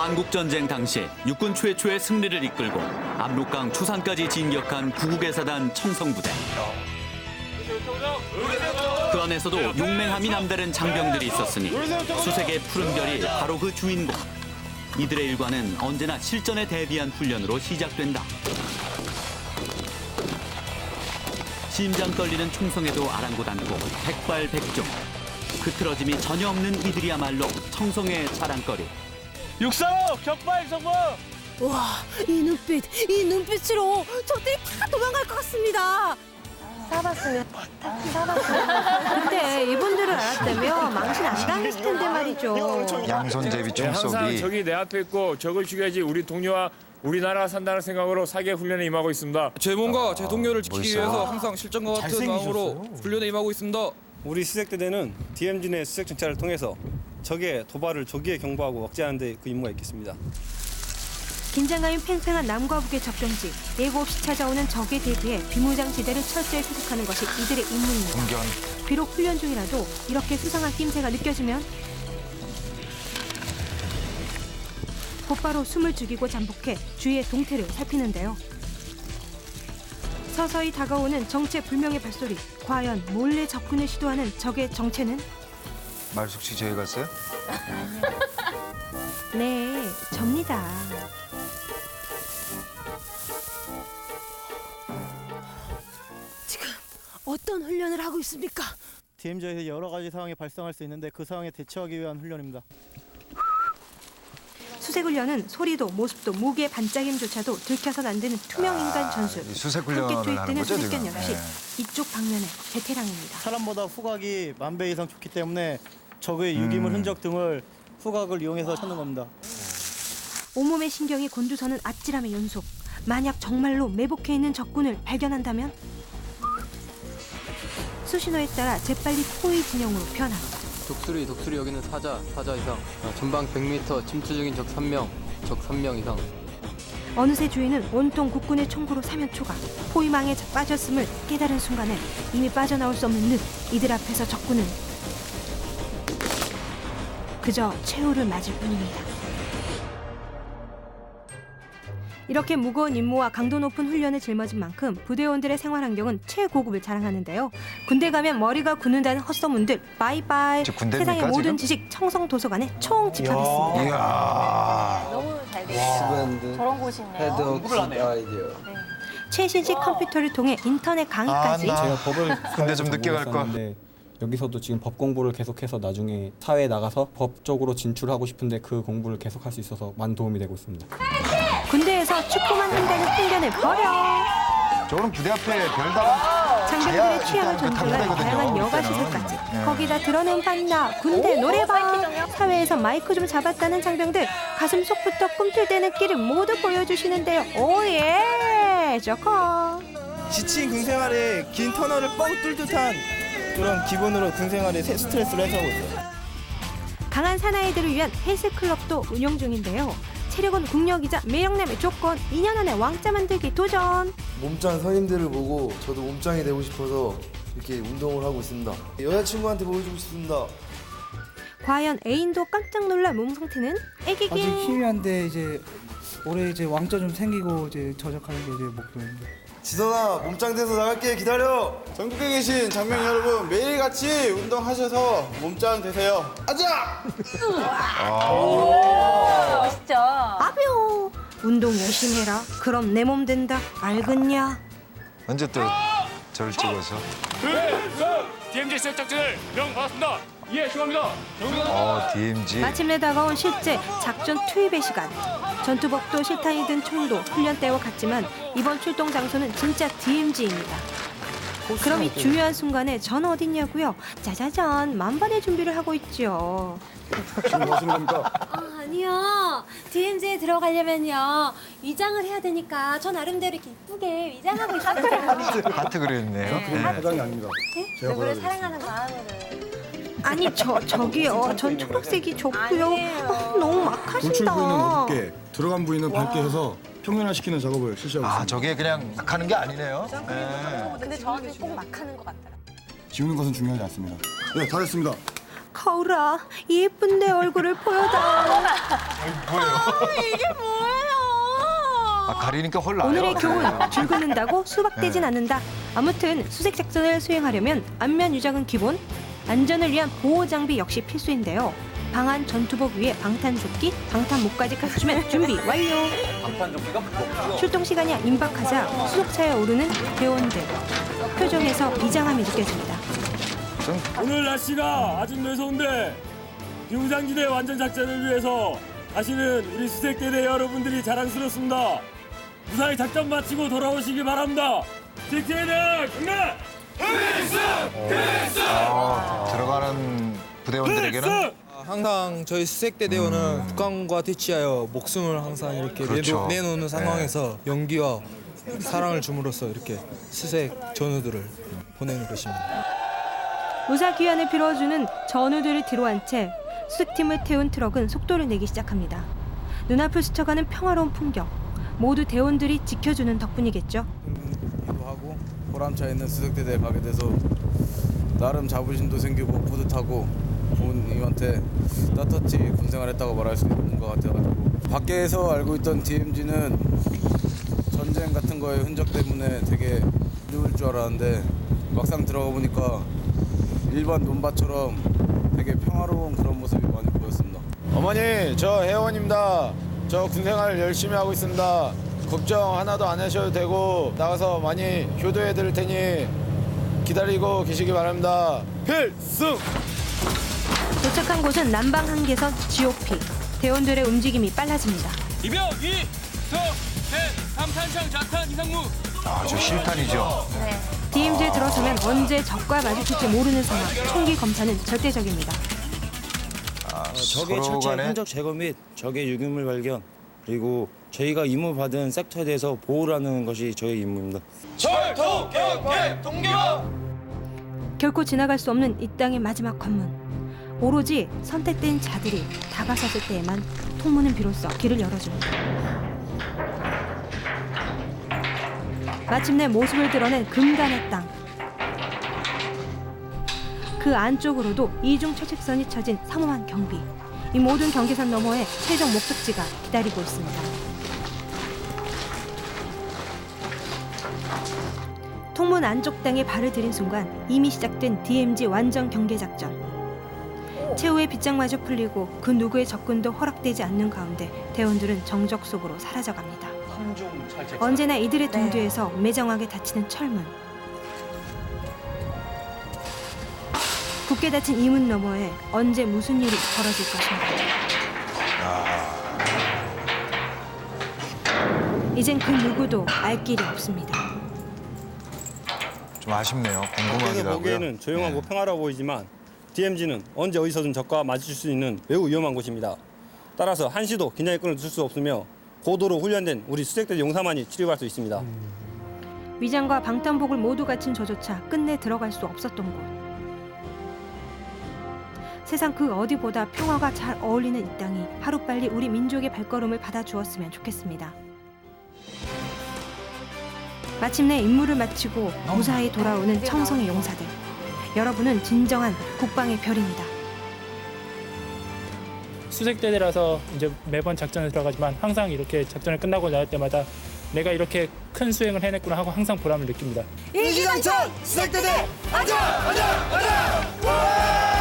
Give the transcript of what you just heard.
한국전쟁 당시 육군 최초의 승리를 이끌고 압록강 추산까지 진격한 구국의사단 청성부대. 그 안에서도 용맹함이 남다른 장병들이 있었으니 수색의 푸른 별이 바로 그 주인공. 이들의 일과는 언제나 실전에 대비한 훈련으로 시작된다. 심장 떨리는 총성에도 아랑곳 않고 백발백중. 흐트러짐이 전혀 없는 이들이야말로 청성의 자랑거리. 육사호 격발 성공. 와, 이 눈빛, 이 눈빛으로 저들이 다 도망갈 것 같습니다. 싸봤으면 싸봤으면 근데 이분들을 알았다면 망신 안 당했을 텐데 말이죠. 양손제비 네, 항상 총쏘기 적이 내 앞에 있고 적을 죽여야지 우리 동료와 우리나라가 산다는 생각으로 사계 훈련에 임하고 있습니다. 제 몸과 제 동료를 지키기 멋있어요. 위해서 항상 실전과 같은 마음으로 훈련에 임하고 있습니다. 우리 수색대대는 DMZ 내 수색 정찰을 통해서 적의 도발을 조기에 경보하고 억제하는 데 그 임무가 있겠습니다. 긴장감이 팽팽한 남과 북의 접경지, 예고 없이 찾아오는 적에 대비해 비무장지대를 철저히 수색하는 것이 이들의 임무입니다. 공견 비록 훈련 중이라도 이렇게 수상한 낌새가 느껴지면 곧바로 숨을 죽이고 잠복해 주위의 동태를 살피는데요. 서서히 다가오는 정체 불명의 발소리. 과연 몰래 접근을 시도하는 적의 정체는? 말숙 씨 저희 갔어요? 네, 접니다. 지금 어떤 훈련을 하고 있습니까? DMZ에서 여러 가지 상황이 발생할 수 있는데 그 상황에 대처하기 위한 훈련입니다. 수색 훈련은 소리도 모습도 무기의 반짝임조차도 들켜선 안 되는 투명 인간 전술. 이 수색 함께 훈련을 하는 투입되는 거죠 수색견 지금? 역시 네. 이쪽 방면의 베테랑입니다. 사람보다 후각이 만 배 이상 좋기 때문에 적의 유기물 음. 흔적 등을 후각을 이용해서 찾는 겁니다. 온몸의 신경이 곤두서는 아찔함의 연속. 만약 정말로 매복해 있는 적군을 발견한다면 수신호에 따라 재빨리 포위 진영으로 변함. 독수리 독수리 여기는 사자 사자 이상 아, 전방 100m 침투 중인 적 3명 적 3명 이상 어느새 주인은 온통 국군의 총구로 사면 초가 포위망에 빠졌음을 깨달은 순간에 이미 빠져나올 수 없는 늪 이들 앞에서 적군은 그저 최후를 맞을 뿐입니다. 이렇게 무거운 임무와 강도 높은 훈련을 짊어진 만큼 부대원들의 생활 환경은 최고급을 자랑하는데요. 군대 가면 머리가 굳는다는 헛소문들 바이바이. 저 군대입니까, 세상의 모든 지금? 지식 청성 도서관에 총 집합했습니다. 이야 너무 잘돼 있어요. 저런 곳이 있네요. 아이디어 최신식 컴퓨터를 통해 인터넷 강의까지 아, 나- 제가 법을 근데 좀 늦게 갈 걸. 여기서도 지금 법 공부를 계속해서 나중에 사회에 나가서 법적으로 진출하고 싶은데 그 공부를 계속할 수 있어서 많은 도움이 되고 있습니다. 군대에서 축구만 한다는 편견을 버려 저거는 부대 앞에 별다방 장병들의 취향을 존중한 다양한 여가. 시설까지 네. 거기다 드러낸 판다 군대 노래방 사회에서 마이크 좀 잡았다는 장병들 가슴 속부터 꿈틀대는 끼를 모두 보여주시는데요 오예 좋고 지친 군 생활에 긴 터널을 뻥 뚫 듯한 그런 기분으로 군 생활에 새 스트레스를 해소하고 있어요. 강한 사나이들을 위한 헬스클럽도 운영 중인데요 체력은 국력이자 매력남의 조건 2년 안에 왕자 만들기 도전 몸짱 선임들을 보고 저도 몸짱이 되고 싶어서 이렇게 운동을 하고 있습니다. 여자친구한테 보여주고 싶습니다. 과연 애인도 깜짝 놀랄 몸 상태는 애기기 희미한데 이제 올해 이제 왕자 좀 생기고 이제 저작하는 게 이제 목표입니다. 지선아 몸짱 돼서 나갈게 기다려. 전국에 계신 장병 여러분 매일같이 운동하셔서 몸짱 되세요. 아자! 멋있죠. 아뷰 운동 열심히 해라 그럼 내 몸 된다 알겠냐 언제 또 저를 찍어서 DMZ 작전을 명 받았습니다. 예, 축하합니다. 어 DMZ 마침내 다가온 실제 작전 투입의 시간 전투복도 실탄이 든 총도 훈련 때와 같지만 이번 출동 장소는 진짜 DMZ입니다 그럼 이 중요한 순간에 전 어딨냐고요 짜자잔 만반의 준비를 하고 있죠 지금 뭐 하시는 겁니까? 아, 아니요. DMZ에 들어가려면요. 위장을 해야 되니까 저 나름대로 이렇게 이쁘게 위장하고 있어요. 하트 그려있네요 네. 대장이 아닙니다. 제가 누구를. 사랑하는 마음으로. 아니, 저, 저기요. 전 초록색이 좋고요. 어, 너무 노출 부위는 막하신다. 높게, 들어간 부위는 밝게 해서 평면화시키는 작업을 실시하고 아 있습니다. 저게 그냥 막 하는 게 아니네요 네. 근데 저한테 꼭 막 하는 것 같더라. 지우는 것은 중요하지 않습니다. 네, 다 됐습니다. 거울아, 예쁜데 얼굴을 보여다. 이게 뭐예요? 아, 가리니까 홀 나요. 오늘의 교훈 줄 긋는다고 수박 되진 않는다. 아무튼 수색 작전을 수행하려면 안면 유적은 기본, 안전을 위한 보호 장비 역시 필수인데요. 방한 전투복 위에 방탄조끼, 방탄 목까지 갖추면 준비 완료. 출동 시간이 임박하자 수속차에 오르는 대원들. 표정에서 비장함이 느껴집니다. 오늘 날씨가 아주 매서운데 비무장지대 완전 작전을 위해서 하시는 우리 수색대대 여러분들이 자랑스럽습니다. 무사히 작전 마치고 돌아오시기 바랍니다. 수색대대 경례! 아, 들어가는 부대원들에게는 항상 저희 수색대 대원은 국방과 대치하여 목숨을 항상 이렇게 그렇죠. 내놓, 내놓는 상황에서 용기와 사랑을 줌으로써 이렇게 수색 전우들을 보내는 것입니다. 무사 귀환을 빌어주는 전우들을 뒤로 한 채 수색팀을 태운 트럭은 속도를 내기 시작합니다. 눈앞을 스쳐가는 평화로운 풍경. 모두 대원들이 지켜주는 덕분이겠죠. 보람차 있는 수색대대에 가게 돼서 나름 자부심도 생기고 뿌듯하고 부모님한테 떳떳이 군생활 했다고 말할 수 있는 것 같아가지고 밖에서 알고 있던 DMZ는 전쟁 같은 거의 흔적 때문에 되게 어려울 줄 알았는데 막상 들어가 보니까 일반 논밭처럼 되게 평화로운 그런 모습이 많이 보였습니다. 어머니 저 회원입니다. 저 군생활 열심히 하고 있습니다. 걱정 하나도 안 하셔도 되고 나가서 많이 효도해 드릴 테니 기다리고 계시기 바랍니다. 필승! 도착한 곳은 남방 한계선 GOP. 대원들의 움직임이 빨라집니다. 이병 이 서, 해, 삼탄창 자탄 이상무. 아, 저 실탄이죠. DMZ에 들어서면 언제 적과 마주칠지 모르는 상황. 총기 검사는 절대적입니다. 아, 적의 서로 철저한 간에 흔적 제거 및 적의 유기물 발견 그리고 저희가 임무 받은 섹터에 대해서 보호를 하는 것이 저희 임무입니다. 결코 지나갈 수 없는 이 땅의 마지막 관문. 오로지 선택된 자들이 다가섰을 때에만 통문은 비로소 길을 열어줍니다. 마침내 모습을 드러낸 금간의 땅. 그 안쪽으로도 이중 철책선이 쳐진 삼엄한 경비. 이 모든 경계선 너머에 최종 목적지가 기다리고 있습니다. 통문 안쪽 땅에 발을 들인 순간 이미 시작된 DMZ 완전 경계 작전. 최후의 빗장마저 풀리고 그 누구의 접근도 허락되지 않는 가운데 대원들은 정적 속으로 사라져갑니다. 언제나 이들의 등 뒤에서 매정하게 닫히는 철문. 굳게 닫힌 이문 너머에 언제 무슨 일이 벌어질 것인가. 이젠 그 누구도 알 길이 없습니다. 좀 아쉽네요. 궁금하기도 하고요. 보기에는 조용하고 평화로워 보이지만 DMZ는 언제 어디서든 적과 마주칠 수 있는 매우 위험한 곳입니다. 따라서 한시도 긴장의 끈을 둘수 없으며 고도로 훈련된 우리 수색대 용사만이 출입할 수 있습니다. 위장과 방탄복을 모두 갖춘 저조차 끝내 들어갈 수 없었던 곳. 세상 그 어디보다 평화가 잘 어울리는 이 땅이 하루빨리 우리 민족의 발걸음을 받아주었으면 좋겠습니다. 마침내 임무를 마치고 무사히 돌아오는 청성의 용사들. 여러분은 진정한 국방의 별입니다. 수색대대라서 이제 매번 작전에 들어가지만 항상 이렇게 작전을 끝나고 나올 때마다 내가 이렇게 큰 수행을 해냈구나 하고 항상 보람을 느낍니다. 일기장천 수색대대 가자! 가자! 가자